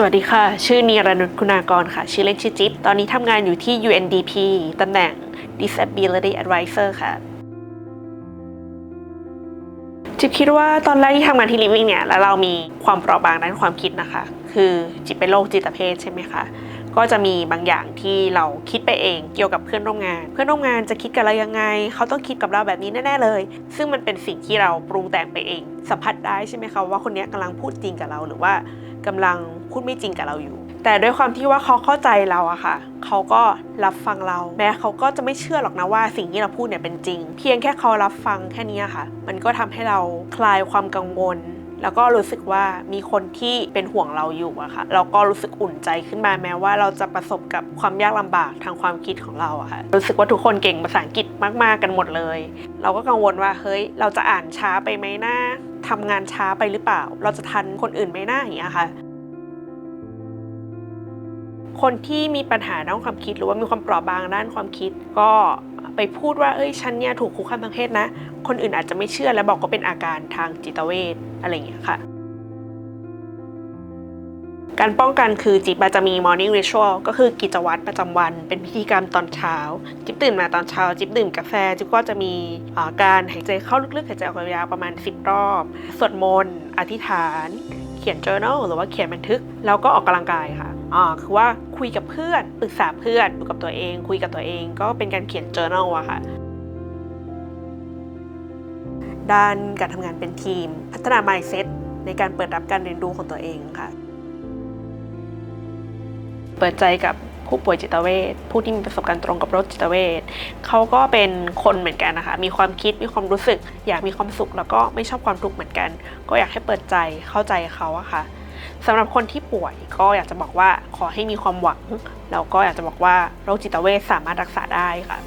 สวัสดีค่ะ ชื่อนีรนุชคุณากรค่ะ ชื่อเล่นชื่อจิ๊บ ตอนนี้ทำงานอยู่ที่ UNDP ตำแหน่ง Disability Advisor ค่ะ จิ๊บคิดว่าตอนแรกที่ทำงานที่ Living เนี่ย แล้วเรามีความเปราะบางด้านความคิดนะคะ คือจิ๊บเป็นโรคจิตเภทใช่ไหมคะ ก็จะมีบางอย่างที่เราคิดไปเองเกี่ยวกับเพื่อนร่วมงาน เพื่อนร่วมงานจะคิดกับเรายังไง เขาต้องคิดกับเราแบบนี้แน่ๆเลย ซึ่งมันเป็นสิ่งที่เราปรุงแต่งไปเอง สัมผัสได้ใช่ไหมคะว่าคนนี้กำลังพูดจริงกับเราหรือว่า กำลังพูดไม่จริงกับเราอยู่ แต่ด้วยความที่ว่าเขาเข้าใจเราอะค่ะ เขาก็รับฟังเรา แม้เขาก็จะไม่เชื่อหรอกนะว่าสิ่งที่เราพูดเนี่ยเป็นจริง เพียงแค่เขารับฟังแค่นี้ค่ะ มันก็ทำให้เราคลายความกังวล แล้วก็รู้สึกว่ามีคนที่เป็นห่วงเราอยู่อะค่ะ เราก็รู้สึกอุ่นใจขึ้นมาแม้ว่าเราจะประสบกับความยากลำบากทางความคิดของเราอะค่ะ รู้สึกว่าทุกคนเก่งภาษาอังกฤษมาก ๆ กันหมดเลย เราก็กังวลว่าเฮ้ยเราจะอ่านช้าไปไหมนะ ทำงานช้าไปหรือเปล่า เราจะทันคนอื่นไหมหน้าอย่างเงี้ยค่ะ คนที่มีปัญหาด้านความคิดหรือว่ามีความเปราะบางด้านความคิด ก็ไปพูดว่าเอ้ยฉันเนี่ยถูกคุกคามทางเพศนะ คนอื่นอาจจะไม่เชื่อและบอกว่าเป็นอาการทางจิตเวชอะไรอย่างเงี้ยค่ะ การป้องกันคือจิบจะมี morning ritual ก็คือกิจวัตรประจำวัน เป็นพิธีกรรมตอนเช้า จิบตื่นมาตอนเช้า จิบดื่มกาแฟ จิบก็จะมีการหายใจเข้าลึกๆหายใจออกยาวประมาณ 10 รอบ สวดมนต์ อธิษฐาน เขียน journal หรือว่าเขียนบันทึก แล้วก็ออกกำลังกายค่ะอ่าคือว่าคุยกับเพื่อน ปรึกษาเพื่อนอยู่กับตัวเอง คุยกับตัวเอง ก็เป็นการเขียน journal อะค่ะด้านการทำงานเป็นทีม พัฒนา mindset ในการเปิดรับการเรียนรู้ของตัวเองค่ะ เปิดใจกับผู้ป่วยจิตเวชผู้ที่มีประสบการณ์ตรงกับโรคจิตเวชเขาก็เป็นคนเหมือนกันนะคะ มีความคิดมีความรู้สึก อยากมีความสุข แล้วก็ไม่ชอบความทุกข์เหมือนกัน ก็อยากให้เปิดใจเข้าใจเขาอะค่ะสำหรับคนที่ป่วยก็อยากจะบอกว่าขอให้มีความหวังแล้วก็อยากจะบอกว่าโรคจิตเวชสามารถรักษาได้ค่ะ